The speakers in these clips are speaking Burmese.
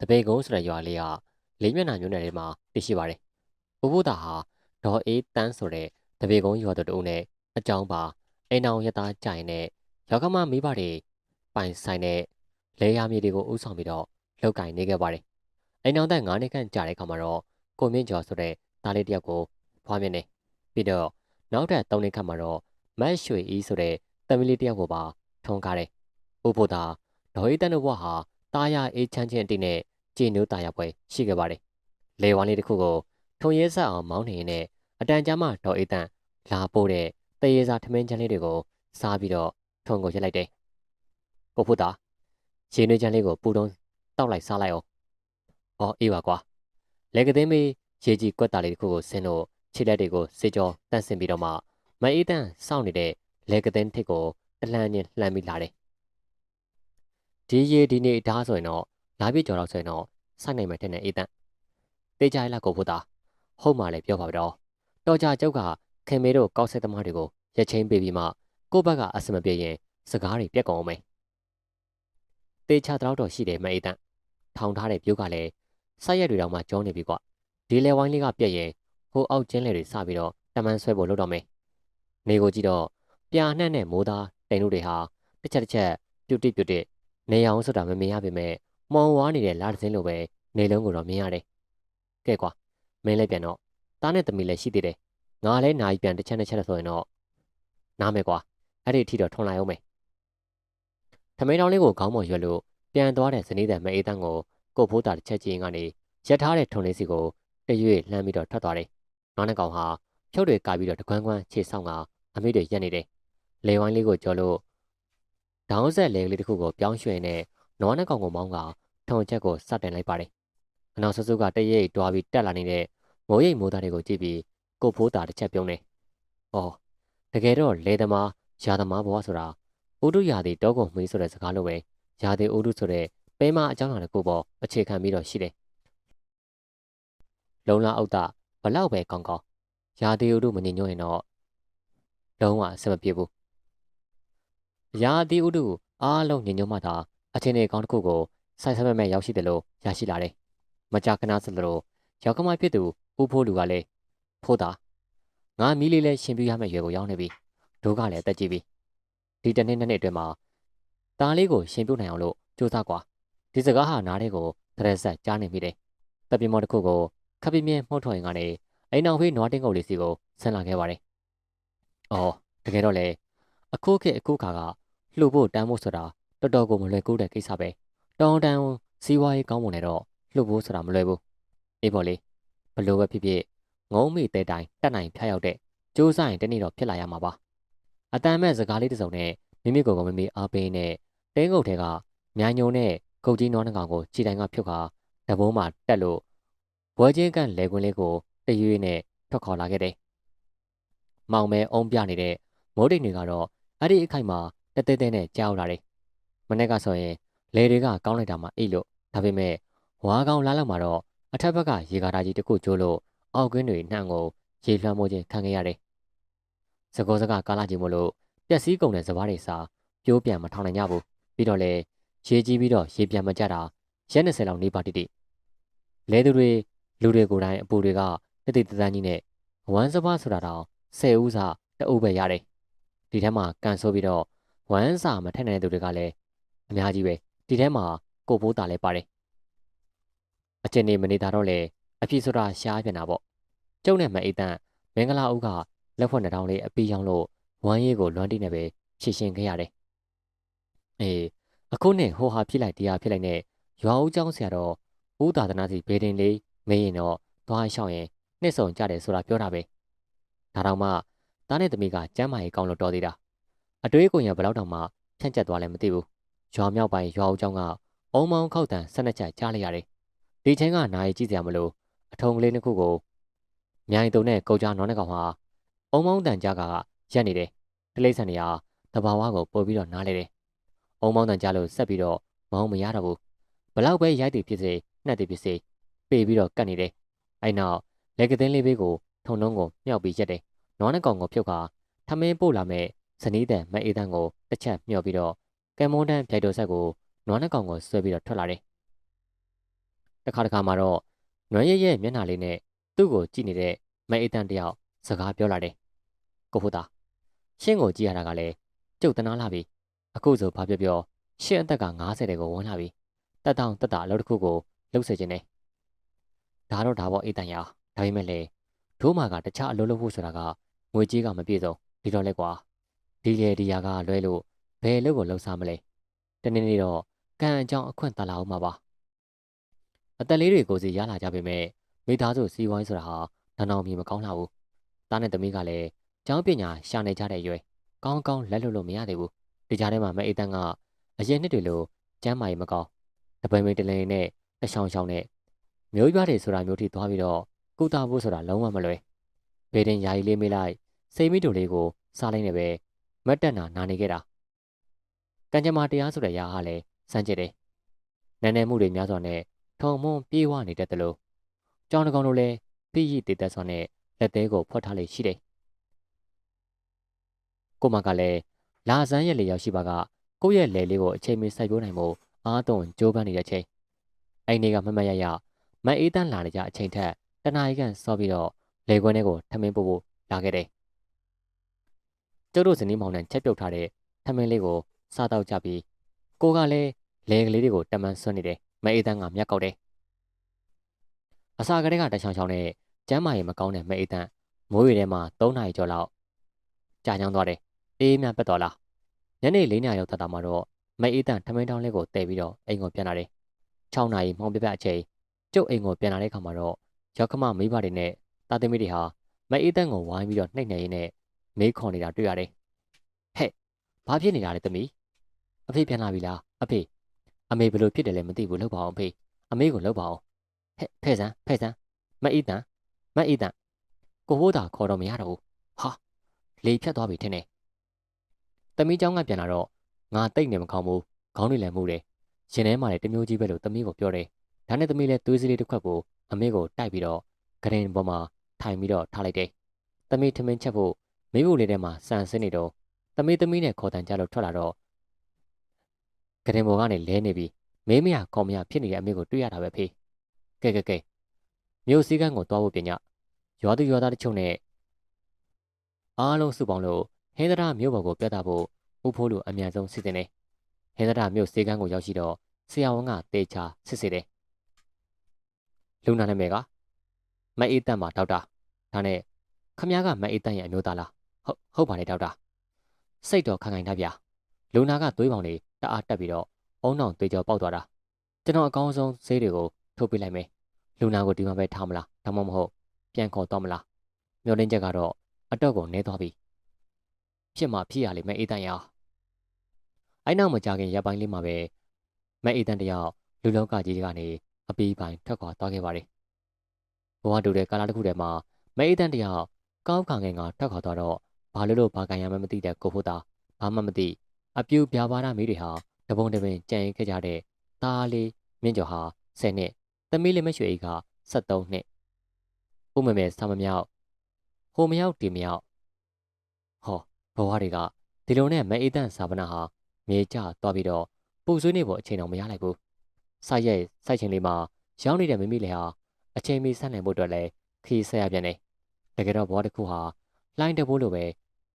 တပေကုန်းဆိုတဲ့ရွာလေးကလေးမျက်နှာမြို့နယ်ထဲမှာတည်ရှိပါတယ်။ဦးဘုသာဟာဒေါ်အေးတန်းဆိုတဲ့တပေကုန်းရွာသူတို့နဲ့အကြောင်းပါအိမ်အောင်ရသားကြိုင်နဲ့ရောက်ကမမိဘတွေပိုင်ဆိုင်တဲ့လဲရမြေတွေကိုဥဆောင်ပြီးတော့လောက်ကင်နေခဲ့ပါတယ်။အိမ်အောင်တဲ့9နှစ်ခန့်ကြာတဲ့အခါမှာတော့ကိုမင်းကျော်ဆိုတဲ့သားလေးတစ်ယောက်ကိုဖွားမြင်နေပြီးတော့နောက်ထပ်3နှစ်ခန့်မှာတော့မတ်ရွှေအီးဆိုတဲ့သမီးလေးတစ်ယောက်ကိုပါထုံးကားတယ်။ဦးဘုသာဒေါ်အေးတန်းတို့ဘဝဟာ တာယာအေးချမ်းချင်းအတိနဲ့ကြည်နူးတာယာပွဲရှိခဲ့ပါတယ်။လေဝါလေးတစ်ခုကိုထုံရဲဆက်အောင်မောင်းနေရင်နဲ့အတန်ကြာမှဒေါ်အေးတန်းလာပို့တဲ့တရေစာထမင်းချမ်းလေးတွေကိုစားပြီးတော့ထုံကိုရက်လိုက်တယ်။ကိုဖုတာရေနွေးချမ်းလေးကိုပူတုံးတောက်လိုက်စားလိုက်အောင်။အော်အေးပါကွာ။လေကသိမ်းမေးရေကြီးကွက်တာလေးတစ်ခုကိုဆင်းလို့ခြေလက်တွေကိုစေကြောတန့်စင်ပြီးတော့မှမအေးတန်းစောင့်နေတဲ့လေကသိမ်းထိတ်ကိုတလှမ်းချင်းလှမ်းပြီးလာတယ်။ ဒီရေဒီနေ့ဓားဆိုရင်တော့လာပြည့်ကြော်တော့ဆိုရင်တော့စိုက်နိုင်မယ်ထင်တယ်အေးတန်း။တေးကြရလားကိုဖုတာဟုတ်မှလည်းပြောပါတော့။တော်ကြကျုပ်ကခင်မေတို့ကောက်ဆက်သမားတွေကိုရက်ချင်းပေးပြီးမှကိုယ့်ဘက်ကအစမပြေရင်စကားတွေပြက်ကုန်အောင်မယ်။တေချာတော့တော့ရှိတယ်မအေးတန်းထောင်ထားတဲ့ပြုတ်ကလည်းဆိုက်ရက်တွေတောင်မှကျုံနေပြီကွဒီလေဝိုင်းလေးကပြက်ရင်ဟိုအောက်ကျင်းလေတွေစပြီးတော့တမန်ဆွဲဖို့လုပ်တော့မယ်။နေကိုကြည့်တော့ပြာနှက်နဲ့မိုးသားတိန်တို့တွေဟာတစ်ချက်တစ်ချက်ပြုတ်တိပြုတ်တိ နေအောင်ဆိုတာမမြင်ရပေမဲ့မောင်ဝါနေတဲ့လာတစ်စင်းလိုပဲနေလုံးကိုတော့မြင်ရတယ်။ကဲကွာမင်းလည်းပြန်တော့တားနဲ့သမီးလည်းရှိသေးတယ်။ငါလည်းနိုင်ပြန်တစ်ချက်တစ်ချက်ဆိုရင်တော့နားမယ်ကွာအဲ့ဒီအထိတော့ထွန်လိုက်အောင်မယ်။ထမိန်တောင်လေးကိုခေါင်းပေါ်ရွက်လို့ပြန်သွားတဲ့ဇနီးတဲ့မအေးတန်းကိုကိုဖိုးတာတစ်ချက်ချင်းကနေရက်ထားတဲ့ထုံလေးစီကိုတရွေ့လှမ်းပြီးတော့ထွက်သွားတယ်။နောက်နှစ်ကောင်ဟာဖြုတ်တွေကပြီးတော့တကွန်းကွန်းခြေဆောင်ကအမိတွေရက်နေတယ်။လေဝိုင်းလေးကိုကြော်လို့ ဒေါင်းဆက်လေကလေးတစ်ခုကိုပြောင်းရွှင်နဲ့နွားနှစ်ကောင်ကိုမောင်းကထုံချက်ကိုစတင်လိုက်ပါတယ်။အနောက်ဆဆူကတရိပ်တွားပြီးတက်လာနေတဲ့မိုးရိပ်မိုးသားတွေကိုကြည့်ပြီးကိုဖိုးတာတစ်ချက်ပြုံးတယ်။အော်တကယ်တော့လေသမားရာသမားဘဝဆိုတာဥဒုရာသီတောကုန်မီးဆိုတဲ့စကားလိုပဲရာသီဥဒုဆိုတဲ့ပဲမအကြောင်းအရာတစ်ခုပေါ်အခြေခံပြီးတော့ရှိတယ်။လုံလာအုတ်တာဘလောက်ပဲကောင်းကောင်းရာသီဥဒုမငြိမ်ညွတ်ရင်တော့လုံးဝအဆင်မပြေဘူး။ ရာသီဥဒုအားလုံးငြိမ်ညွတ်မှသာအချင်းတွေကောင်းတစ်ခုကိုဆိုင်ဆက်မဲ့ရောက်ရှိတယ်လို့ရရှိလာတယ်။မကြာခဏဆိုလိုရောက်ကမဖြစ်သူဦးဖိုးလူကလည်းဖိုးတာငါမီးလေးလဲရှင်ပြရမယ့်ရွယ်ကိုရောက်နေပြီ။ဒုကလည်းတက်ကြည့်ပြီ။ဒီတနေ့နှစ်နှစ်အတွင်းမှာตาလေးကိုရှင်ပြုတ်နိုင်အောင်လို့စူးစမ်းကွာဒီစကားဟာနားထဲကိုတရက်ဆက်ကြားနေမိတယ်။တပ်ပြမောတစ်ခုကိုခပ်ပြင်းပြင်းမှုတ်ထွက်ရင်ကနေအိမ်အောင်ဖေးနွားတင်းကုတ်လေးစီကိုဆင်းလာခဲ့ပါတယ်။အော်တကယ်တော့လေ အခုခေတ်အခုခါကလှုပ်ဖို့တန်းဖို့ဆိုတာတော်တော်ကိုမလွယ်ကူတဲ့ကိစ္စပဲ။တောင်းတန်းစီးပွားရေးကောင်းမွန်နေတော့လှုပ်ဖို့ဆိုတာမလွယ်ဘူး။အေးပေါ့လေဘလို့ပဲဖြစ်ဖြစ်ငုံမိတဲ့တိုင်တက်နိုင်ဖျက်ရောက်တဲ့စူးစမ်းရင်တနေ့တော့ဖြစ်လာရမှာပါ။အတန်မဲ့စကားလေးတစ်စုံနဲ့မိမိကိုယ်ကိုမိမိအားပေးနဲ့တင်းကုတ်ထဲကမြိုင်ညုံနဲ့ကုတ်ကြီးနွားနှကောင်ကိုခြေတိုင်ကဖြုတ်ခါတဘုံးမှာတက်လို့ဘွဲချင်းကန်လေကွင်းလေးကိုတရွေ့နဲ့ထွက်ခေါ်လာခဲ့တယ်။မောင်မဲအုံးပြနေတဲ့မိုးတိတ်တွေကတော့ အဲ့ဒီအခိုက်မှာတတဲတဲနဲ့ကြောက်လာတယ်။မနေ့ကဆိုရင်လေတွေကကောင်းလိုက်တာမှအိတ်လို့ဒါပေမဲ့ဝါကောင်လာလောက်မှာတော့အထက်ဘက်ကရေကားတာကြီးတစ်ခုကျိုးလို့အောက်ကွင်းတွေနှံ့ကိုရေလွှမ်းမိုးခြင်းခံခဲ့ရတယ်။စကောစကကာလာကြီးမို့လို့ပျက်စီးကုန်တဲ့စဘာတွေစာပြိုးပြန်မထောင်နိုင်ကြဘူး။ပြီးတော့လေရေကြီးပြီးတော့ရေပြန်မကြတာရက်20လောက်နေပါတိတိလဲသူတွေလူတွေကိုယ်တိုင်အပူတွေကတတိတန်းကြီးနဲ့ဝမ်းစပါးဆိုတာတော့10ဦးစာတအုပ်ပဲရတယ် ဒီထဲမှာကန်ဆိုးပြီးတော့ဝမ်းစာမထက်နိုင်တဲ့သူတွေကလည်းအများကြီးပဲဒီထဲမှာကိုဘိုးတာလည်းပါတယ်အချင်းနေမနေတာတော့လေအဖြစ်ဆိုတာရှားပြန်တာပေါ့ကျုံနဲ့မအိတ်တန့်မင်္ဂလာဦးကလက်ဖွဲ့နှထောင်လေးအပီးရောင်းလို့ဝမ်းရေးကိုလွမ်းတိနဲ့ပဲရှင်းရှင်းခဲ့ရတယ်အေးအခုနဲ့ဟိုဟာဖြစ်လိုက်တရားဖြစ်လိုက်နဲ့ရွာဦးကျောင်းဆရာတော်ဦးသာသနာစီဘေးတင်လေးမေးရင်တော့သွားရှောင်းရင်နှစ်ဆုံကြတယ်ဆိုတာပြောတာပဲဒါတော့မှ တားနဲ့သမီးကကျမ်းမာရေးကောင်းလို့တော်သေးတာအတွေးကိုရဘလောက်တောင်မှဖြန့်ကျက်သွားလဲမသိဘူးရွာမြောက်ပိုင်းရွာဦးကျောင်းကအုံမောင်းခောက်တန်ဆက်နှစ်ချက်ကြားလိုက်ရတယ်ဒီချင်းကနာရီကြည့်စရာမလိုအထုံကလေးတစ်ခုကိုမြိုင်တုံနဲ့ကုတ်ကြားနောင်းတဲ့ကောင်ဟာအုံမောင်းတန်ကြားကရက်နေတယ်တလိမ့်ဆန်နေရာတဘာဝကိုပို့ပြီးတော့နားလေတယ်အုံမောင်းတန်ကြားလို့ဆက်ပြီးတော့မောင်းမရတော့ဘူးဘလောက်ပဲရိုက်တည်ဖြစ်စေနှက်တည်ဖြစ်စေပေပြီးတော့ကတ်နေတယ်အဲ့နောက်လက်ကသင်းလေးဘေးကိုထုံနှုံးကိုမြောက်ပြီးရက်တယ် နွားနှကောင်ကိုဖြုတ်ခါထမင်းပို့လာမဲ့ဇနီးတဲ့မအေးတန်းကိုတစ်ချက်မျှော်ပြီးတော့ကဲမွန်တန်းပြိုက်တော်ဆက်ကိုနွားနှကောင်ကိုဆွဲပြီးတော့ထွက်လာတယ်တခါတခါမှတော့နွမ်းရဲရဲ့မျက်နှာလေးနဲ့သူ့ကိုကြည့်နေတဲ့မအေးတန်တယောက်စကားပြောလာတယ်ကိုဖို့သားရှင်းကိုကြည့်ရတာကလည်းကျုပ်တနာလာပြီအခုဆိုဘာပြောပြောရှင်းအသက်က90တဲ့ကိုဝင်လာပြီတက်တောင်တက်တာအလုပ်တစ်ခုကိုလှုပ်စေခြင်းနဲ့ဒါတော့ဒါပေါ့အေးတန်ရဒါပေမဲ့လေဒိုးမာကတခြားအလုပ်လုပ်ဖို့ဆိုတာက ငွေကြီးကမပြည့်စုံဒီတော့လဲကွာဒီလေဒီယာကလွဲလို့ဘယ်လုပ်ကိုလှုပ်စားမလဲတနေ့နေ့တော့ကံအကြောင်းအခွင့်တလာအောင်မှာပါအသက်လေးတွေကိုစီရလာကြပေမဲ့မိသားစုစီးဝိုင်းဆိုတာဟာနောင်နောင်မြင်မကောင်းလာဘူးတားနဲ့သမီးကလည်းကျောင်းပညာရှာနေကြတဲ့အရွယ်ကောင်းကောင်းလက်လွတ်လို့မရသေးဘူးဒီကြားထဲမှာမအေးတန်းကအရင်နှစ်တွေလိုကျမ်းမာရေးမကောင်းတပိန်ပိန်တလင်းနဲ့တရှောင်းရှောင်းနဲ့မျိုးရွားတွေဆိုတာမျိုးထိသွားပြီးတော့ကုသဖို့ဆိုတာလုံးဝမလွယ် ဘေးတင်ယာယီလေးမေးလိုက်စိတ်မိတူလေးကိုစားလိုက်နေပဲမတ်တက်နာနာနေခဲ့တာကံကြမ္မာတရားဆိုတဲ့ရာဟာလည်းစမ်းကြည့်တယ်နန်းနယ်မှုတွေများစွာနဲ့ထုံမွန်ပြေးဝနေတတ်တယ်လို့ကြောင်းတကောင်တို့လည်းပြည့်ရည်တည်သက်စွာနဲ့လက်သေးကိုဖွက်ထားလေရှိတယ်ကိုမကလည်းလာဆန်းရဲ့လေရောက်ရှိပါကကိုယ့်ရဲ့လေလေးကိုအချိန်မီစိုက်ပျိုးနိုင်မှုအားသွန်ကြိုးပမ်းနေတဲ့ချိန်အဲ့ဒီကမမရရမအေးတန်းလာနေကြအချိန်ထက်တနာရီခန့်စောပြီးတော့ လေခွင်းထဲကိုထမင်းပို့ဖို့လာခဲ့တယ်ကျုပ်တို့ဇနီးမောင်နဲ့ချက်ပြုတ်ထားတဲ့ထမင်းလေးကိုစားတော့ကြပြီးကိုကလည်းလေကလေးတွေကိုတမန်ဆွနေတယ်မအေးတန်းကမြက်ကောက်တယ်အစာကလေးကတချောင်းချောင်းနဲ့ကျမ်းမာရင်မကောင်းတဲ့မအေးတန်းမိုးရွေထဲမှာ၃နာရီကျော်လောက်ကြာချောင်းသွားတယ်အေးမြပက်တော်လားညနေ၄နာရီရောက်တာမှတော့မအေးတန်းထမင်းတောင်းလေးကိုတည်ပြီးတော့အိမ်ကိုပြန်လာတယ်6နာရီမှောင်ပြပြအချိန်ကျုပ်အိမ်ကိုပြန်လာတဲ့ခါမှာတော့ရောက်ခမမိဘတွေနဲ့ တာသမီတွေဟာမအေးတန်းကိုဝိုင်းပြီးတော့နှိပ်နေရင်းနဲ့မေးခေါ်နေတာတွေ့ရတယ်ဟဲ့ဘာဖြစ်နေတာလဲသမီးအဖေပြန်လာပြီလားအဖေအမေဘယ်လိုဖြစ်တယ်လဲမသိဘူးလှုပ်ပါအောင်အဖေအမေကိုလှုပ်ပါအောင်ဟဲ့ဖဲ့စမ်းဖဲ့စမ်းမအေးတန်းမအေးတန်းကိုဟိုးတာခေါ်တော့မရတော့ဘူးဟာလေဖြတ်သွားပြီထင်တယ်။သမီးเจ้าကပြန်လာတော့ငါတိတ်နေမကောင်းဘူး။ခေါင်းတွေလည်းမှုတယ်။ရှင်ထဲမှာလည်းတမျိုးကြီးပဲလို့သမီးကိုပြောတယ်။ဒါနဲ့သမီးလည်းသွေးစည်းလေးတစ်ခွက်ကိုအမေကိုတိုက်ပြီးတော့ဂရင်ပေါ်မှာ ထိုင်ပြီးတော့ထားလိုက်တယ်။သမီးထမင်းချက်ဖို့မိဖို့လေးထဲမှာစံစင်းနေတော့သမီးသမီးနဲ့ခေါ်တန်ကြလို့ထွက်လာတော့ဂရင်ပေါ်ကနေလဲနေပြီးမေးမရခေါ်မရဖြစ်နေတဲ့အမေကိုတွေ့ရတာပဲဖေး။ကဲကဲကဲမြို့စည်းကမ်းကိုတွားဖို့ပြင်ညရွာသူရွာသားတချို့နဲ့အားလုံးစုပေါင်းလို့ဟင်းသရမြို့ပေါ်ကိုပြသဖို့ဦးဖိုးလူအမြန်ဆုံးစစ်တင်တယ်။ဟင်းသရမြို့စေကန်းကိုရောက်ရှိတော့ဆရာဝန်ကတေချာစစ်စစ်တယ်။လူနာနာမည်ကမအေးတန့်ပါဒေါက်တာ။ ဒါနဲ့ခမ ्या ကမအေးတန့်ရဲ့အမျိုးသားလား။ဟုတ်ဟုတ်ပါလေဒေါက်တာ။စိတ်တော်ခိုင်ခိုင်ထားဗျာ။လူနာကသွေးပေါင်တွေတအားတက်ပြီးတော့အုံနောင်သွေးကြောပေါက်သွားတာ။ကျွန်တော်အကောင်းဆုံးဆေးတွေကိုထုတ်ပေးလိုက်မယ်။လူနာကိုဒီမှာပဲထားမလား။ဒါမှမဟုတ်ပြန်ခေါ်တော့မလား။မျောလင်းချက်ကတော့အတော့ကိုနဲသွားပြီဖြစ်မှဖြစ်ရလိမ့်မယ်အေးတန်ရအဲ့နောက်မကြခင်ရပ်ပိုင်းလေးမှာပဲမအေးတန်တယောက်လူလောကကြီးကနေအပီးပိုင်းထွက်ခွာသွားခဲ့ပါတယ်ဘဝတူတဲ့ကာလတစ်ခုတည်းမှာ မအေးတန်တယောက်ကောင်းခံငင်ကထွက်ခွာသွားတော့ဘာလို့လို့ဘာကန်ရမှမသိတဲ့ကိုဖို့သားဘာမှမသိအပြူပြာပါတာမိတွေဟာတပုံတပင်ကြံရင်ခဲ့ကြတဲ့သားလေးမြင့်ကျော်ဟာ10နှစ်သမီးလေးမရွှေအိက73နှစ်ဥမမဲဆာမမြောက်ဟိုမရောက်ဒီမရောက်ဟောဘဝတွေကဒီလိုနဲ့မအေးတန့်စာပနာဟာမြေကျသွားပြီးတော့ပူဆွေးနေဖို့အချိန်တော့မရလိုက်ဘူးစိုက်ရဲ့စိုက်ချင်းလေးမှာရောင်းနေတဲ့မိမိလည်းဟာအချိန်မီဆက်နိုင်ဖို့အတွက်လည်းခီးဆက်ရပြန်တယ် တကယ်တော့ဘဝတစ်ခုဟာလိုင်းတဘိုးလိုပဲ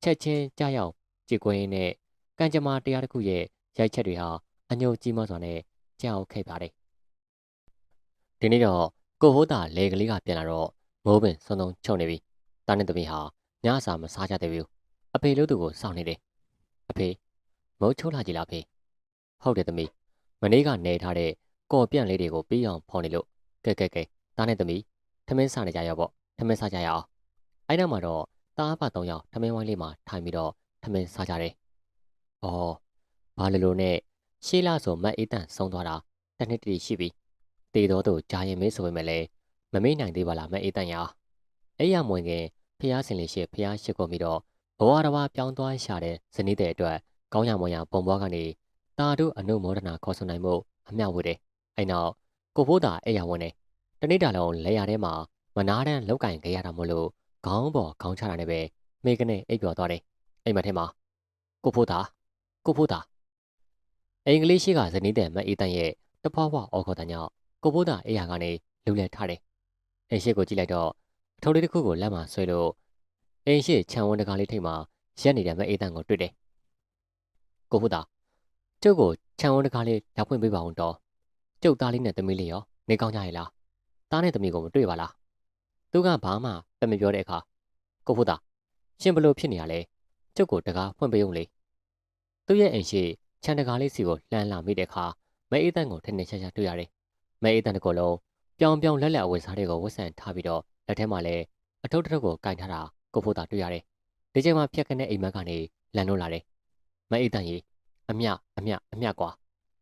ချက်ချင်းကြားရောက်ကြည်ကွင်းနဲ့ကံကြမ္မာတရားတစ်ခုရဲ့ရိုက်ချက်တွေဟာအညိုကြီးမစွာနဲ့ကြောက်ခဲ့ပါတယ်ဒီနေ့တော့ကိုဟိုးတာလေကလေးကပြန်လာတော့မိုးပင်စုံစုံချုပ်နေပြီတာနဲ့သမီးဟာညစာမစားကြသေးဘူးအဖေလို့သူကိုစောင့်နေတယ်အဖေမုတ်ချိုးလာကြည်လားဖေဟုတ်တယ်သမီးမနေ့ကနေထားတဲ့ကော်ပြန့်လေးတွေကိုပြီးအောင်ဖော်နေလို့ကဲကဲကဲတာနဲ့သမီးထမင်းစားနေကြရပေါ့ထမင်းစားကြရအောင် အဲ့နောက်မှာတော့တားဖသုံးယောက်ထမင်းဝိုင်းလေးမှာထိုင်ပြီးတော့ထမင်းစားကြတယ်အော်ဘာလို့လို့နဲ့ရှေးလာဆိုမတ်အေးတန်ဆုံးသွားတာတစ်နှစ်တည်းရှိပြီတေတော်တို့ဂျာရင်မေးဆိုပေမဲ့လည်းမမေ့နိုင်သေးပါလားမတ်အေးတန်ရအဲ့ရမဝင်ခင်ဖះဆင်လေးရှိဖះရှိကုန်ပြီးတော့ဘဝတစ်ပါးပြောင်းသွားရှာတဲ့ဇနီးတဲ့အတွက်ကောင်းရမွန်ရပုံပွားကနေတာတို့အနုမောဒနာခေါ်ဆိုနိုင်မှုအမြောက်ဝေတယ်။အဲ့နောက်ကိုဖိုးတာအဲ့ရဝင်တယ်။တနေ့တာလုံးလဲရထဲမှာမနာတန်းလောက်ကင်ခဲ့ရတာမို့လို့ ခေါင်းပေါ်ခေါင်းချတာနဲ့ပဲမိကနေအိပ်ပျော်သွားတယ်။အိမ်မထဲမှာကိုဖိုးတာကိုဖိုးတာအင်္ဂလိပ်ရှိကဇနီးတဲ့မအေးတန်ရဲ့တဖွာဖွာအော်ခေါ်တဲ့ညောင်းကိုဖိုးသာအိယာကနေလူလဲထားတယ်အိမ်ရှိကိုကြည့်လိုက်တော့အထုပ်လေးတစ်ခုကိုလက်မှာဆွဲလို့အိမ်ရှိခြံဝန်းတကားလေးထိပ်မှာရက်နေတဲ့မအေးတန်ကိုတွေ့တယ်ကိုဖိုးသာကျုပ်ကိုခြံဝန်းတကားလေးရောက်ဖွင့်ပေးပါဦးတော့ကျုပ်သားလေးနဲ့သမီးလေးရောနေကောင်းကြရဲ့လားသားနဲ့သမီးကိုမတွေ့ပါလား သူကဘာမှပြန်မပြောတဲ့အခါကိုဖိုးသာရှင်ဘလို့ဖြစ်နေရလဲကျုပ်ကိုတကားဖွင့်ပေးုံလေသူ့ရဲ့အိမ်ရှိခြံတကားလေးစီကိုလှမ်းလာမိတဲ့အခါမအေးတန်ကိုထင်းထင်းရှားရှားတွေ့ရတယ်မအေးတန်တကောလုံးပြောင်ပြောင်လက်လက်အဝတ်စားတွေကိုဝတ်ဆင်ထားပြီးတော့လက်ထဲမှာလည်းအထုပ်တစ်ထုပ်ကိုကင်ထားတာကိုဖိုးသာတွေ့ရတယ်ဒီချိန်မှာဖြက်ခနဲ့အိမ်မက်ကနေလန်လို့လာတယ်မအေးတန်ကြီးအမြအမြအမြကွာ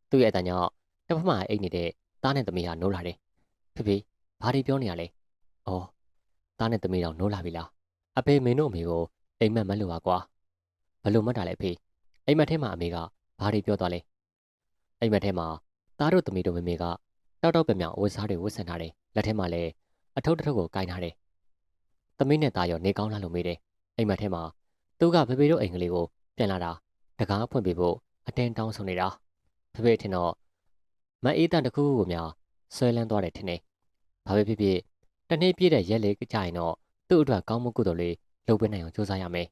သူ့ရဲ့အတန်ကြောင့်တစ်ဖက်မှာအိတ်နေတဲ့သားနဲ့သမီးဟာနိုးလာတယ်ဖေဖေဘာတွေပြောနေရလဲအော် သားနဲ့သမီးတော့နိုးလာပြီလားအဖေမင်းတို့အမေကိုအိမ်မက်မလို့ပါကွာဘလို့မှတ်တာလဲဖေအိမ်မက်ထဲမှာအမေကဘာတွေပြောသွားလဲအိမ်မက်ထဲမှာသားတို့သမီးတို့မမေကတောက်တောက်ပြမြောင်အဝတ်စားတွေဝတ်ဆင်ထားတယ်လက်ထဲမှာလည်းအထုပ်တစ်ထုပ်ကိုကင်ထားတယ်သမီးနဲ့သားရောနေကောင်းလာလို့မေးတယ်အိမ်မက်ထဲမှာသူကဖေဖေတို့အိမ်ကလေးကိုပြန်လာတာတကားဖွင့်ပေးဖို့အတင်းတောင်းဆိုနေတာဖေဖေထင်တော့မအေးတန်တစ်ခုခုကိုများဆွဲလန်းသွားတယ်ထင်တယ်ဘာပဲဖြစ်ဖြစ် တနေ့ပြည့်တဲ့ရက်လေးကြရင်တော့သူ့အတွက်ကောင်းမှုကုသိုလ်လေးလုပ်ပေးနိုင်အောင်ကြိုးစားရမယ်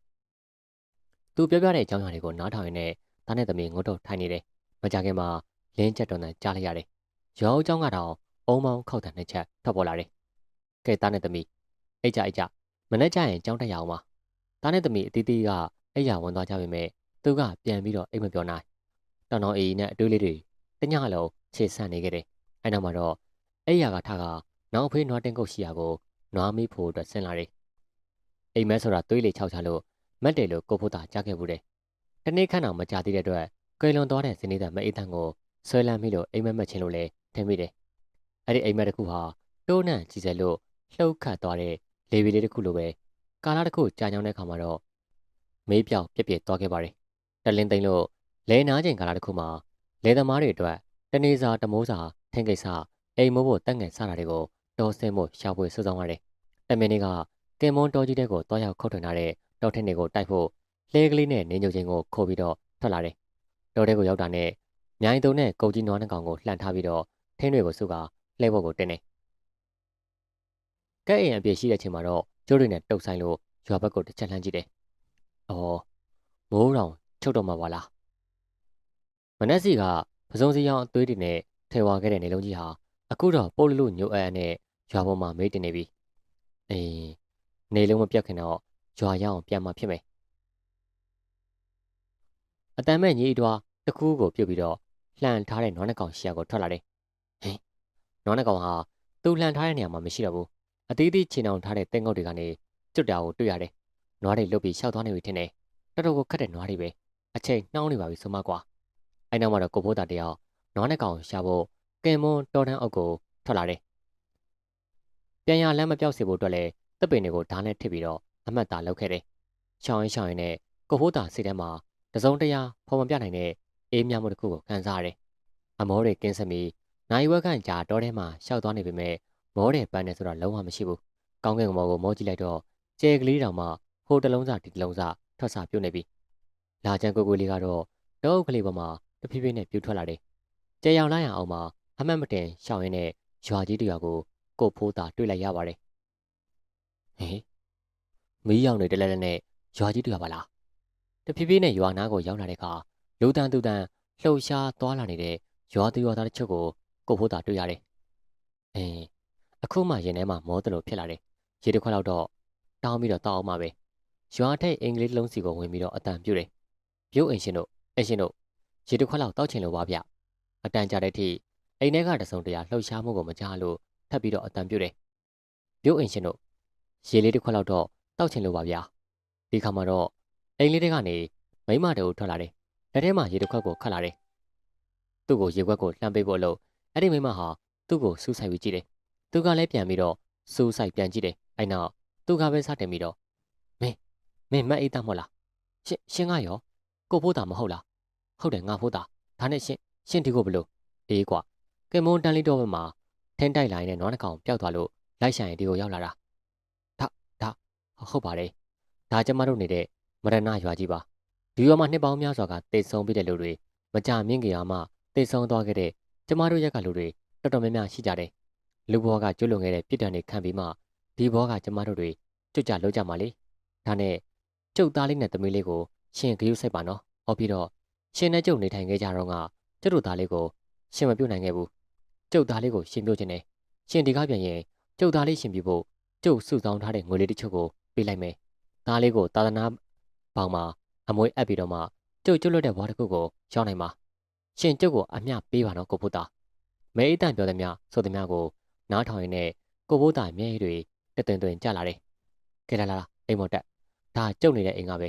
သူပြောပြတဲ့အကြောင်းအရာတွေကိုနားထောင်ရင်းနဲ့သားနဲ့သမီးငုတ်တော့ထိုင်နေတယ်မကြခင်မှာလင်းချက်တော်နဲ့ကြားလိုက်ရတယ်ရောအကြောင်းကတော့အုံမောင်းခောက်တဲ့နှစ်ချက်ထွက်ပေါ်လာတယ်ကဲသားနဲ့သမီးအိတ်ကြအိတ်ကြမနေ့ကျရင်ကြောင်းတက်ရအောင်ပါသားနဲ့သမီးအတီးတီးကအိယာဝင်သွားကြပေမဲ့သူကပြန်ပြီးတော့အိတ်မပြောနိုင်တောင်တောင်အေးနဲ့အတွေးလေးတွေတညလုံးခြေဆန့်နေခဲ့တယ်အဲနောက်မှာတော့အိယာကထက နောက်ဖေးနွားတင်းကုတ်ရှိရာကိုနွားမိဖို့အတွက်ဆင်းလာတယ်အိမ်မဲဆိုတာသွေးလေခြောက်ချလို့မက်တယ်လို့ကိုဖို့တာကြားခဲ့ဘူးတယ်တနေ့ခန့်အောင်မကြသေးတဲ့အတွက်ကွယ်လွန်သွားတဲ့ဇနီးသားမအေးတန်ကိုဆွဲလန်းမိလို့အိမ်မက်မက်ချင်းလို့လဲထင်မိတယ်အဲ့ဒီအိမ်မက်တစ်ခုဟာတိုးနှံကြီးစဲလို့လှုပ်ခတ်သွားတဲ့လေဗီလေးတစ်ခုလိုပဲကာလာတစ်ခုကြာညောင်းတဲ့ခါမှာတော့မေးပြောင်ပြက်ပြက်သွားခဲ့ပါတယ်တလင်းသိမ့်လို့လဲနားချိန်ကာလာတစ်ခုမှာလဲသမားတွေအတွက်တနေစာတမိုးစာထင်းကိစ္စအိမ်မိုးဖို့တက်ငယ်စတာတွေကို တော်ဆင်းဖို့ရှာဖွေစုဆောင်ရတယ်တမင်းတွေကကင်မွန်တော်ကြီးတဲ့ကိုတွားရောက်ခုတ်ထွင်ထားတဲ့တော်ထင်းတွေကိုတိုက်ဖို့လဲကလေးနဲ့နင်းညုံချင်းကိုခိုးပြီးတော့ထွက်လာတယ်တော်တဲ့ကိုရောက်တာနဲ့မြိုင်တုံနဲ့ကုတ်ကြီးနွားနှကောင်ကိုလှန်ထားပြီးတော့ထင်းတွေကိုစုကလှဲဘော်ကိုတင်းနေကဲအိမ်အပြည့်ရှိတဲ့ချိန်မှာတော့ကျိုးတွေနဲ့တုတ်ဆိုင်လို့ရွာဘက်ကိုတစ်ချက်လှမ်းကြည့်တယ်။အော်မိုးတောင်ချုပ်တော့မှာပါလား။မနက်စီကပစုံစီရောင်အသွေးတွေနဲ့ထဲဝါခဲ့တဲ့နေလုံးကြီးဟာအခုတော့ပိုလလူညိုအပ်နဲ့ ရွာပေါ်မှာမေးတင်နေပြီ။အေးနေလုံးမပြတ်ခင်တော့ရွာရအောင်ပြန်มาဖြစ်မယ်။အတန်မဲ့ညီအတော်တစ်ခုကိုပြုတ်ပြီးတော့လှန်ထားတဲ့နွားနှကောင်ရှီယာကိုထွက်လာတယ်။ဟင်နွားနှကောင်ဟာသူလှန်ထားတဲ့နေရာမှာမရှိတော့ဘူး။အသေးသေးချင်အောင်ထားတဲ့တင်းငုတ်တွေကနေကျွတ်တာကိုတွေ့ရတယ်။နွားတွေလုတ်ပြီးရှောက်သွားနေပြီထင်တယ်။တော်တော်ကိုခက်တဲ့နွားတွေပဲ။အချိန်နှောင်းနေပါပြီဆိုမှကွာ။အဲနောက်မှာတော့ကိုဖိုးတာတယောက်နွားနှကောင်ရှာဖို့ကင်မွန်တော်တန်းအုပ်ကိုထွက်လာတယ်။ ပြန်ရလမ်းမပြောက်စေဖို့အတွက်လည်းတပ်ပင်တွေကိုဓာတ်နဲ့ထစ်ပြီးတော့အမှတ်သားလုပ်ခဲ့တယ်။ရှောင်းရင်ရှောင်းရင်နဲ့ကိုဖိုးတာစိတ်ထဲမှာတစုံတရာဖော်မပြနိုင်တဲ့အေးမြမှုတစ်ခုကိုခံစားရတယ်။အမောတွေကင်းစမီနိုင်ဝက်ကန်ကြာတောထဲမှာရှောက်သွားနေပေမဲ့မောတဲ့ပန်းနေဆိုတော့လုံးဝမရှိဘူး။ကောင်းကင်ကမောကိုမောကြည့်လိုက်တော့ကျဲကလေးတောင်မှဟိုတလုံးစားဒီတလုံးစားထွက်စာပြုတ်နေပြီ။လာချန်ကိုကိုလေးကတော့တောအုပ်ကလေးပေါ်မှာတဖြည်းဖြည်းနဲ့ပြူထွက်လာတယ်။ကျဲရောင်လိုက်ရအောင်မှာအမှတ်မတင်ရှောင်းရင်းနဲ့ရွာကြီးတရွာကို ကိုဖိုးတာတွေ့လိုက်ရပါတယ်။ဟေးမီးရောင်တွေတလဲလဲနဲ့ရွာကြီးတရွာပါလား။တဖြည်းဖြည်းနဲ့ရွာနားကိုရောက်လာတဲ့အခါလူတန်သူတန်လှုပ်ရှားသွားလာနေတဲ့ရွာသူရွာသားတချို့ကိုကိုဖိုးတာတွေ့ရတယ်။အင်းအခုမှရင်ထဲမှာမောတလို့ဖြစ်လာတယ်။ရေတစ်ခွက်လောက်တော့တောင်းပြီးတော့တောက်အောင်ပါပဲ။ရွာထိတ်အင်္ဂလိပ်လုံးစီကိုဝင်ပြီးတော့အတန်ပြုတ်တယ်။ပြုတ်အင်ရှင်တို့အရှင်တို့ရေတစ်ခွက်လောက်တောက်ချင်လို့ပါဗျ။အတန်ကြတဲ့အထိအိမ်ထဲကတစုံတရာလှုပ်ရှားမှုကိုမကြားလို့ ထပ်ပြီးတော့အတန်ပြုတ်တယ်။ပြုတ်အင်ရှင်တို့ရေလေးတစ်ခွက်လောက်တော့တောက်ချင်လို့ပါဗျာ။ဒီခါမှာတော့အိမ်လေးတွေကနေမိမတူထွက်လာတယ်လက်ထဲမှာရေတစ်ခွက်ကိုခတ်လာတယ်။သူ့ကိုရေခွက်ကိုလှမ်းပေးဖို့လို့အဲ့ဒီမိမဟာသူ့ကိုစူးစိုက်ပြီးကြည့်တယ်။သူကလည်းပြန်ပြီးတော့စူးစိုက်ပြန်ကြည့်တယ်။အဲ့နောက်သူကပဲစတင်ပြီးတော့မင်းမင်းမအေးတတ်မဟုတ်လား။ရှင်ရှင်ကရောကိုဖို့တာမဟုတ်လား။ဟုတ်တယ်ငါဖို့တာဒါနဲ့ရှင်ရှင်ဒီကိုဘလို့အေးကွာကင်မွန်တန်လီတော့ဘက်မှာ ထင်းတိုက်လာရင်နွားနှကောင်ပျောက်သွားလို့လိုက်ဆိုင်ဒီကိုရောက်လာတာ။ဒါဒါဟုတ်ပါတယ်။ဒါကျမတို့နေတဲ့မရဏရွာကြီးပါဒီရွာမှာနှစ်ပေါင်းများစွာကတိတ်ဆုံးပြီးတဲ့လူတွေမကြမြင့်ကြရမှတိတ်ဆုံးသွားခဲ့တဲ့ကျမတို့ရက်ကလူတွေတော်တော်များများရှိကြတယ်လူဘဝကကျွလွန်ခဲ့တဲ့ပြစ်ဒဏ်တွေခံပြီးမှဒီဘဝကကျမတို့တွေကြွကြလို့ကြမှာလေဒါနဲ့ကျုပ်သားလေးနဲ့သမီးလေးကိုရှင်ဂရုစိုက်ပါနော်ဟောပြီးတော့ရှင်နဲ့ကျုပ်နေထိုင်ခဲ့ကြတော့ကကျုပ်တို့သားလေးကိုရှင်မပြုတ်နိုင်ခဲ့ဘူး ကျုပ်သားလေးကိုရှင်ပြုတ်ခြင်းနဲ့ရှင်ဒီကပြန်ရင်ကျုပ်သားလေးရှင်ပြုတ်ဖို့ကျုပ်စုဆောင်းထားတဲ့ငွေလေးတစ်ချို့ကိုပေးလိုက်မယ်သားလေးကိုသာသနာပေါင်မှာအမွေအပ်ပြီးတော့မှကျုပ်ကျွတ်လွတ်တဲ့ဘဝတစ်ခုကိုရောက်နိုင်ပါရှင်ကျုပ်ကိုအမျှပေးပါနော်ကိုဖို့သားမဲအိတန်ပြောသည်များဆိုသည်များကိုနားထောင်ရင်းနဲ့ကိုဖို့သားမျက်ရည်တွေတသွင်သွင်ကျလာတယ်ကဲလာလာလာအိမ်မော်တက်ဒါကျုပ်နေတဲ့အိမ်ကပဲ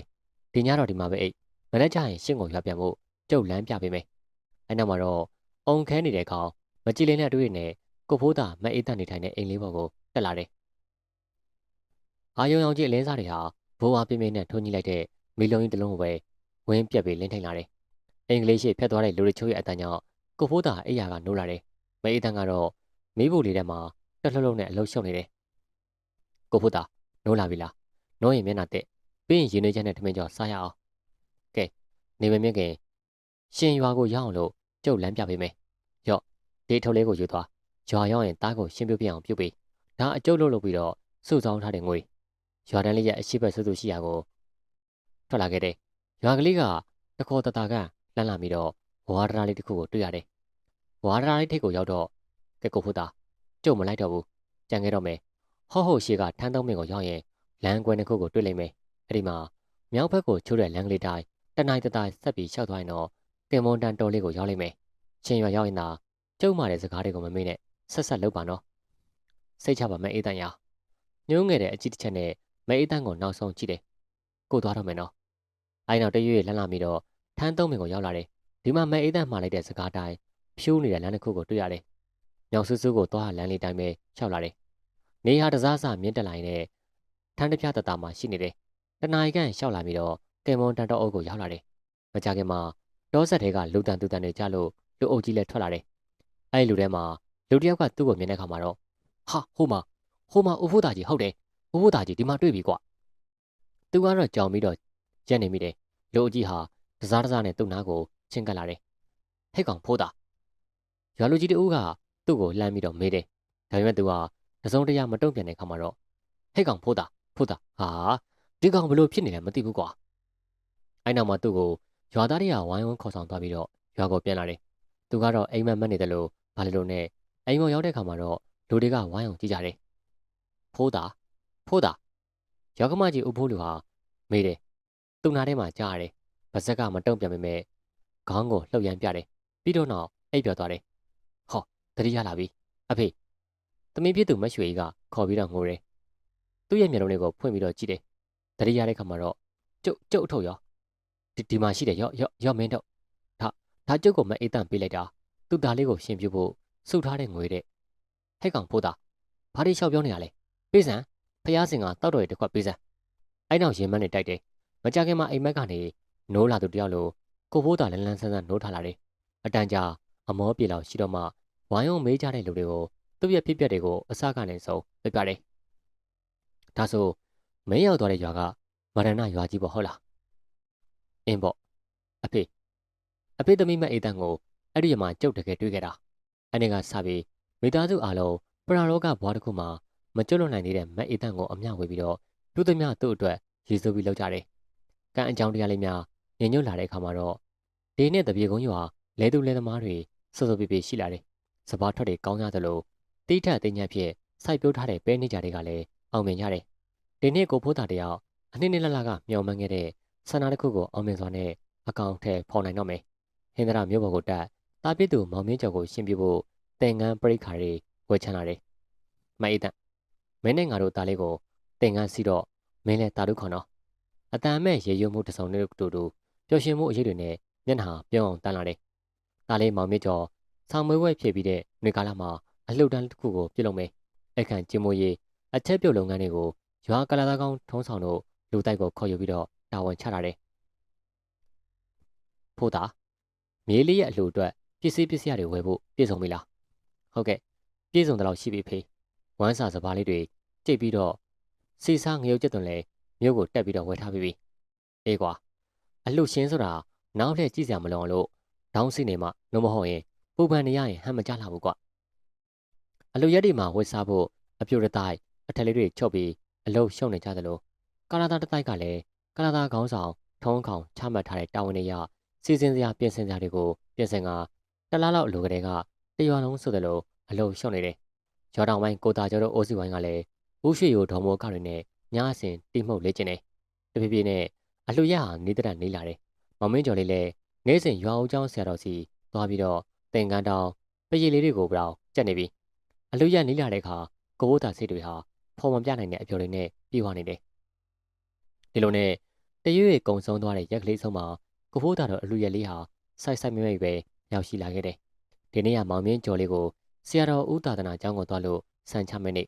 ဒီညတော့ဒီမှာပဲအိတ်မနေ့ကျရင်ရှင့်ကိုရွာပြန်ဖို့ကျုပ်လမ်းပြပေးမယ်အဲနောက်မှာတော့အုံခဲနေတဲ့ကောင် မကြည်လင်းတဲ့အတွေ့အနဲ့ကိုဖိုးသားမအေးတန်နေထိုင်တဲ့အိမ်လေးပေါ်ကိုတက်လာတယ်အာယုံအောင်ကြီးအလင်းစားတွေဟာဘိုးအားပြင်းပြင်းနဲ့ထုံးကြီးလိုက်တဲ့မီလုံးကြီးတစ်လုံးကိုပဲဝင်းပြက်ပြီးလင်းထိုင်လာတယ်အင်္ဂလိပ်ရှိဖြတ်သွားတဲ့လူတွေချိုးရဲ့အတန်ကြောင့်ကိုဖိုးသားအိယာကနိုးလာတယ်မအေးတန်ကတော့မီးဘူးလေးထဲမှာတက်လှလုံးနဲ့အလုရှုပ်နေတယ်ကိုဖိုးသားနိုးလာပြီလားနိုးရင်မျက်နှာတက်ပြီးရင်ရင်းနှီးချက်နဲ့ထမင်းကြော်စားရအောင်ကဲနေမမြင့်ခင်ရှင်ရွာကိုရောက်အောင်လို့ကျုပ်လမ်းပြပေးမယ်ရော့ ဒီထုတ်လေးကိုယူသွားရွာရောက်ရင်တားကိုရှင်းပြပြအောင်ပြုတ်ပေးဒါအကျုပ်လုပ်လုပ်ပြီးတော့စုဆောင်းထားတဲ့ငွေရွာတန်းလေးရဲ့အရှိဘက်ဆူဆူရှိရာကိုထွက်လာခဲ့တယ်ရွာကလေးကတခေါ်တတာကလှမ်းလာပြီးတော့ဝါဒရာလေးတစ်ခုကိုတွေ့ရတယ်ဝါဒရာလေးထိပ်ကိုရောက်တော့ကဲကိုဖူတာကျုပ်မလိုက်တော့ဘူးကြံခဲ့တော့မယ်ဟော့ဟော့ရှေကထန်းသုံးမင်ကိုရောက်ရင်လမ်းကွယ်တစ်ခုကိုတွေ့လိမ့်မယ်အဲ့ဒီမှာမြောက်ဘက်ကိုချိုးတဲ့လမ်းကလေးတိုင်းတနိုင်တတိုင်းဆက်ပြီးရှောက်သွားရင်တော့တင်မွန်တန်တော်လေးကိုရောက်လိမ့်မယ်ရှင်ရွာရောက်ရင်သာ ကျုံမာတဲ့စကားတွေကိုမမေ့နဲ့ဆက်ဆက်လုပ်ပါနော်စိတ်ချပါမယ်အေးတန်ရညှိုးငယ်တဲ့အကြည့်တစ်ချက်နဲ့မဲအေးတန်ကိုနောက်ဆုံးကြည့်တယ်ကိုသွားတော့မယ်နော်အဲ့နောက်တရွေ့လန့်လာပြီးတော့ထန်းသုံးမင်ကိုရောက်လာတယ်ဒီမှာမဲအေးတန်မှာလိုက်တဲ့စကားတိုင်းဖြိုးနေတဲ့လမ်းတစ်ခုကိုတွေ့ရတယ်ညောင်ဆူဆူကိုသွားလမ်းလေးတိုင်းပဲရှောက်လာတယ်နေဟာတစားစမြင့်တက်လာရင်လည်းထန်းတစ်ပြားတတာမှာရှိနေတယ်တနာရီခန့်ရှောက်လာပြီးတော့ကင်မွန်တန်တော်အုပ်ကိုရောက်လာတယ်မကြခင်မှာတောဆက်တွေကလူတန်တူတန်တွေကြလို့လူအုပ်ကြီးလည်းထွက်လာတယ် အဲ့ဒီလူထဲမှာလူတစ်ယောက်ကသူ့ကိုမြင်တဲ့အခါမှာတော့ဟာဟိုမှာဟိုမှာအိုဖိုးသားကြီးဟုတ်တယ်အိုဖိုးသားကြီးဒီမှာတွေ့ပြီကွသူကတော့ကြောင်ပြီးတော့ရက်နေမိတယ်လူအကြီးဟာတစားတစားနဲ့သူ့နားကိုချင်းကပ်လာတယ်ဟဲ့ကောင်ဖိုးသားရွာလူကြီးတူကသူ့ကိုလှမ်းပြီးတော့မေးတယ်ဒါပေမဲ့သူကတစုံတရာမတုံ့ပြန်တဲ့အခါမှာတော့ဟဲ့ကောင်ဖိုးသားဖိုးသားဟာဒီကောင်ဘလို့ဖြစ်နေလဲမသိဘူးကွာအဲ့နောက်မှာသူ့ကိုရွာသားတွေကဝိုင်းဝန်းခေါ်ဆောင်သွားပြီးတော့ရွာကိုပြန်လာတယ်သူကတော့အိမ်မက်မက်နေတယ်လို့ ဘာလို့လို့နဲ့အိမ်ပေါ်ရောက်တဲ့ခါမှာတော့လူတွေကဝိုင်းအောင်ကြည့်ကြတယ်ဖိုးသားဖိုးသားရောက်ကမကြီးဦးဖိုးလူဟာမေးတယ်သူ့နားထဲမှာကြားရတယ်ဗဇက်ကမတုံ့ပြန်ပေမဲ့ခေါင်းကိုလှုပ်ရမ်းပြတယ်ပြီးတော့နောက်အိပ်ပျော်သွားတယ်ဟောတတိယလာပြီအဖေသမီးဖြစ်သူမရွှေကြီးကခေါ်ပြီးတော့ငိုတယ်သူ့ရဲ့မျက်လုံးတွေကိုဖွင့်ပြီးတော့ကြည့်တယ်တတိယတဲ့ခါမှာတော့ကျုပ်ကျုပ်အထုတ်ရောဒီဒီမှာရှိတယ်ရော့ရော့ရော့မင်းတို့ဒါဒါကျုပ်ကိုမအေးတန့်ပေးလိုက်တာ သူ့သားလေးကိုရှင်ပြဖို့စုထားတဲ့ငွေတဲ့ဟဲ့ကောင်ဖိုးသားဘာတွေလျှောက်ပြောနေရလဲပေးစံဖျားစင်ကတောက်တော်ရတစ်ခွက်ပေးစံအဲ့နောက်ရင်မန်းနဲ့တိုက်တယ်မကြခင်မှာအိမ်မက်ကနေနိုးလာသူတယောက်လိုကိုဖိုးသားလန်းလန်းဆန်းဆန်းနိုးထားလာတယ်အတန်ကြာအမောပြေလောက်ရှိတော့မှဝိုင်းအောင်မေးကြတဲ့လူတွေကိုသူ့ရဲ့ဖြစ်ပျက်တွေကိုအစကနေဆုံးပြပြတယ်ဒါဆိုမင်းရောက်သွားတဲ့ရွာကမရဏရွာကြီးပေါ့ဟုတ်လားအင်းပေါ့အဖေအဖေသမီးမအေးတန်းကို အဲ့ဒီမှာကြုတ်တကယ်တွေ့ခဲ့တာအဲ့ဒီကစပြီးမိသားစုအားလုံးပရာရောကဘွားတစ်ခုမှာမကျွတ်လွတ်နိုင်သေးတဲ့မက်အေးတန်းကိုအမျှဝေပြီးတော့သူ့သမျှသူ့အတွက်ရည်စူးပြီးလောက်ကြတယ်ကံအကြောင်းတရားလေးများညင်ညွတ်လာတဲ့အခါမှာတော့ဒီနဲ့တပြေကုန်းရွာလဲသူလဲသမားတွေစောစောပြပြရှိလာတယ်စပားထွက်တွေကောင်းကြသလိုတိထက်တင်ညက်ဖြစ်စိုက်ပျိုးထားတဲ့ပဲနေကြတွေကလည်းအောင်မြင်ကြတယ်ဒီနေ့ကိုဖိုးတာတယောက်အနှစ်နှစ်လလကမျောမှန်းခဲ့တဲ့ဆန္ဒတစ်ခုကိုအောင်မြင်စွာနဲ့အကောင့်ထဲဖော်နိုင်တော့မယ်ဟင်္ဒရာမြို့ပေါ်ကိုတက် တာပြစ်သူမောင်မင်းကျော်ကိုရှင်းပြဖို့တင်ငန်းပရိခါတွေဝယ်ချမ်းလာတယ်မအေးတန်မင်းနဲ့ငါတို့သားလေးကိုတင်ငန်းစီတော့မင်းလည်းတာတို့ခေါ်တော့အတန်မဲ့ရေရွမှုတစုံနဲ့တူတူပျော်ရွှင်မှုအရေးတွေနဲ့မျက်နှာပြောင်းအောင်တန်းလာတယ်သားလေးမောင်မင်းကျော်ဆောင်းမွေးဝဲဖြစ်ပြီးတဲ့နေကာလမှာအလှုပ်တန်းတစ်ခုကိုပြုလုပ်မယ်အခန့်ကျင်းမွေးရေးအချက်ပြုတ်လုပ်ငန်းတွေကိုရွာကလာသားကောင်းထုံးဆောင်တို့လူတိုက်ကိုခေါ်ယူပြီးတော့တာဝန်ချထားတယ်ဖို့တာမြေးလေးရဲ့အလှူအတွက် ပစ္စည်းပစ္စည်းတွေဝယ်ဖို့ပြည့်စုံပြီလားဟုတ်ကဲ့ပြည့်စုံတဲ့လောက်ရှိပြီဖေးဝမ်းစာစပါးလေးတွေကြိတ်ပြီးတော့စီစားငရုတ်ကျက်သွန်လဲမြို့ကိုတက်ပြီးတော့ဝယ်ထားပြီးပြီအေးကွာအလှရှင်းဆိုတာနောက်ထပ်ကြည့်စရာမလိုအောင်လို့ဒေါင်းစီနေမှနှမဟုတ်ရင်ပူပန်နေရရင်ဟမ်းမကြလာဘူးကွာအလူရက်တွေမှာဝစ်စားဖို့အပြိုတတိုက်အထက်လေးတွေချုပ်ပြီးအလုတ်ရှုံနေကြသလိုကာလာသားတတိုက်ကလည်းကာလာသားခေါင်းဆောင်ထုံးခေါင်ချမှတ်ထားတဲ့တာဝန်တွေရစီစဉ်စရာပြင်ဆင်စရာတွေကိုပြင်ဆင်က တလားလောက်အလိုကလေးကတရွာလုံးဆိုသလိုအလုတ်ရှုံနေတယ်။ကျော်တောင်ပိုင်းကိုတာကျော်တို့အိုးစီဝိုင်းကလည်းဦးရွှေရိုဒေါ်မောကတွေနဲ့ညအစဉ်တိမှုတ်လေ့ကျင့်တယ်။တဖြည်းဖြည်းနဲ့အလှရဟာနေတရနေလာတယ်။မမင်းကျော်လေးလည်းနေ့စဉ်ရွာဦးကျောင်းဆရာတော်စီသွားပြီးတော့သင်္ကန်းတောင်ပရည်လေးတွေကိုပြောင်းကျက်နေပြီ။အလှရနေလာတဲ့အခါကိုဘိုးသားစိတ်တွေဟာဖော်မပြနိုင်တဲ့အပြော်တွေနဲ့ပြေဝနေတယ်။ဒီလိုနဲ့တရွေ့ကုံဆုံးသွားတဲ့ရက်ကလေးဆုံးမှာကိုဖိုးသားတော်အလူရက်လေးဟာစိုက်စိုက်မိမိပဲ ရောက်ရှိလာခဲ့တယ်။ဒီနေ့ကမောင်မြင့်ကျော်လေးကိုဆရာတော်ဦးသာသနာကျောင်းကိုသွားလို့ဆန်ချမနေ့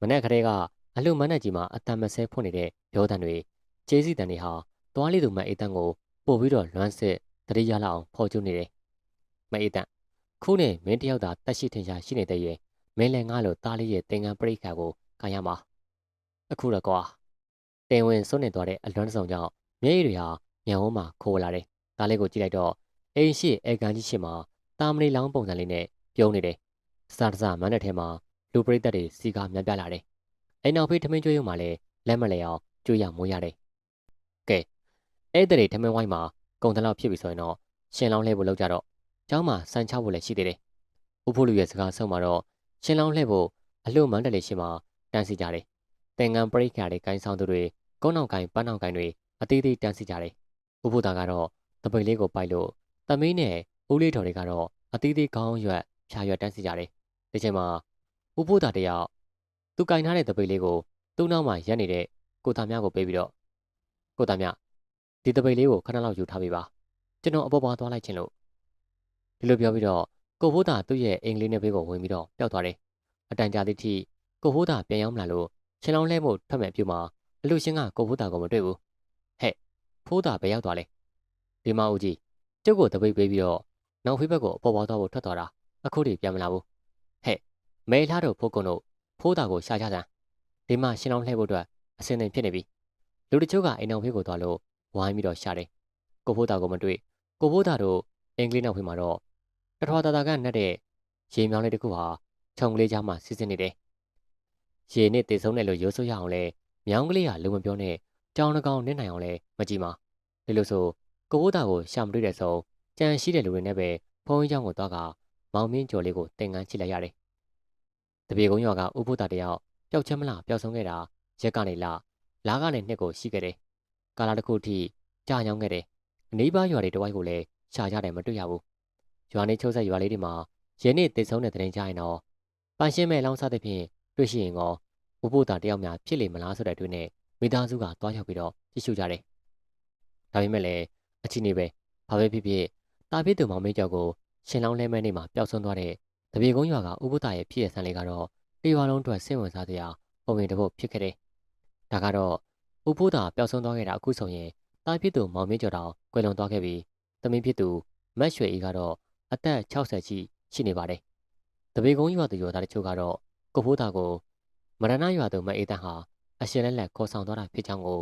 မနေ့ကလေးကအလူမန်းနဲ့ကြီးမှာအတန်မဆဲဖွင့်နေတဲ့ပြောတန်တွေကျေးစီတန်တွေဟာသွားလေးသူမအေးတန်ကိုပို့ပြီးတော့လွမ်းစစ်တတိယလောက်အောင်ဖော်ကျနေတယ်။မအေးတန်ခုနဲ့မင်းတယောက်သာတက်ရှိထင်ရှားရှိနေတဲ့ရဲ့မင်းလည်းငါ့လိုသားလေးရဲ့သင်္ကန်းပရိခါကိုခံရမှာအခုတော့ကွာတင်ဝင်စွန့်နေသွားတဲ့အလွမ်းဆောင်ကြောင့်မျက်ရည်တွေဟာညံဝန်းမှာခိုးလာတယ်။ဒါလေးကိုကြည့်လိုက်တော့ အိမ်ရှိအေကန်ကြီးရှိမှာတာမဏီလောင်းပုံစံလေးနဲ့ပြုံးနေတယ်။စတာစမန်းတဲ့ထဲမှာလူပရိသတ်တွေစီကားများပြလာတယ်။အိမ်နောက်ဖေးထမင်းကျွေးရုံမှာလည်းလက်မလဲအောင်ကျွေးရမိုးရတယ်။ကဲအဲ့တဲ့ထမင်းဝိုင်းမှာကုံတလောက်ဖြစ်ပြီဆိုရင်တော့ရှင်လောင်းလှဲဖို့လောက်ကြတော့ကျောင်းမှာစံချဖို့လည်းရှိသေးတယ်။ဥဖို့လူရဲ့စကားဆုံးမှာတော့ရှင်လောင်းလှဲဖို့အလို့မန်းတယ်လေးရှိမှာတန်းစီကြတယ်။တင်ငန်းပရိခါတွေကိုင်းဆောင်သူတွေကုန်းနောက်ကိုင်းပန်းနောက်ကိုင်းတွေအသေးသေးတန်းစီကြတယ်။ဥဖို့သားကတော့တပိတ်လေးကိုပိုက်လို့ သမီးနဲ့ဦးလေးတော်တွေကတော့အသေးသေးကောင်းရွက်ဖြာရွက်တန်းစီကြတယ်။ဒီချိန်မှာဥဖို့သားတယောက်သူကင်ထားတဲ့တပိတ်လေးကိုသူ့နောက်မှာရက်နေတဲ့ကိုသားများကိုပေးပြီးတော့ကိုသားများဒီတပိတ်လေးကိုခဏလောက်ယူထားပေးပါကျွန်တော်အပေါ်ပေါ်သွားလိုက်ခြင်းလို့ဒီလိုပြောပြီးတော့ကိုဖိုးသားသူ့ရဲ့အင်္ဂလိပ်နဲ့ဘေးကိုဝင်ပြီးတော့ပျောက်သွားတယ်အတန်ကြာသည့်ထိကိုဖိုးသားပြန်ရောက်လာလို့ချင်းလောင်းလဲမှုထွက်မဲ့ပြုမှာအလူရှင်ကကိုဖိုးသားကိုမတွေ့ဘူးဟဲ့ဖိုးသားဘယ်ရောက်သွားလဲဒီမဦးကြီး ကျုပ်ကိုတပိတ်ပေးပြီးတော့နောက်ဖေးဘက်ကိုအပေါ်ပေါ်သွားဖို့ထွက်သွားတာအခုတည်းပြန်မလာဘူးဟဲ့မဲလာတို့ဖိုးကုံတို့ဖိုးသားကိုရှာကြစမ်းဒီမှာရှင်းလောင်းလှည့်ဖို့အတွက်အစင်းသိမ်ဖြစ်နေပြီလူတချို့ကအိမ်အောင်ဖေးကိုသွားလို့ဝိုင်းပြီးတော့ရှာတယ်ကိုဖိုးသားကိုမတွေ့ကိုဖိုးသားတို့အင်္ဂလိပ်နောက်ဖေးမှာတော့တထွာတာတာကနှက်တဲ့ရေမြောင်းလေးတစ်ခုဟာခြုံကလေးကြားမှာစီးစင်းနေတယ်ရေနဲ့တေဆုံးတယ်လို့ရိုးဆိုးရအောင်လဲမြောင်းကလေးကလုံမပြောနဲ့ကြောင်တကောင်နစ်နိုင်အောင်လဲမကြည့်ပါဒီလိုဆို ကိုကိုတာကိုရှာမတွေ့တဲ့ဆုံးကြံရှိတဲ့လူတွေနဲ့ပဲဖုန်းကြီးကြောင့်ကိုသွားကမောင်မင်းကျော်လေးကိုတင်ကန်းချစ်လိုက်ရတယ်။တပြေကုန်းရွာကဥပုဒ်တာတယောက်ပျောက်ချမ်းမလားပျောက်ဆုံးခဲ့တာရက်ကနေလလားကနေနှစ်ကိုရှိခဲ့တယ်။ကာလာတစ်ခုထိကြာညောင်းခဲ့တယ်။အနီးပါးရွာတွေတဝိုက်ကိုလည်းရှာကြတယ်မတွေ့ရဘူး။ရွာနေချုပ်ဆက်ရွာလေးတွေမှာရင်းနှစ်တည်ဆုံးတဲ့တရင်ကြရင်တော့ပန်ရှင်းမဲ့လောင်းစားတဲ့ဖြင့်တွေ့ရှိရင်ကောဥပုဒ်တာတယောက်များဖြစ်လေမလားဆိုတဲ့တွင်နဲ့မိသားစုကတွားရောက်ပြီးတော့ကြည့်ရှုကြတယ်။ဒါပေမဲ့လည်း အချင်းနေပဲဘာပဲဖြစ်ဖြစ်တာပြည့်သူမောင်မေးကြောက်ကိုရှင်လောင်းလဲမဲနေမှာပျောက်ဆုံးသွားတဲ့တပြေကုန်းရွာကဥပုသ္တရဲ့ဖြစ်ရဆန်းလေးကတော့တရွာလုံးအတွက်စိတ်ဝင်စားစရာပုံပြင်တစ်ပုဒ်ဖြစ်ခဲ့တယ်။ဒါကတော့ဥပုသ္တပျောက်ဆုံးသွားခဲ့တာအခုဆိုရင်တာပြည့်သူမောင်မေးကြောက်တောင်ကွယ်လွန်သွားခဲ့ပြီးသမီးဖြစ်သူမတ်ရွှေအေးကတော့အသက်60ရှိရှိနေပါတယ်။တပေကုန်းရွာသူရွာသားတချို့ကတော့ကိုဖိုးသားကိုမရဏရွာသူမအေးတန်းဟာအရှင်လက်လက်ခေါ်ဆောင်သွားတာဖြစ်ကြောင်းကို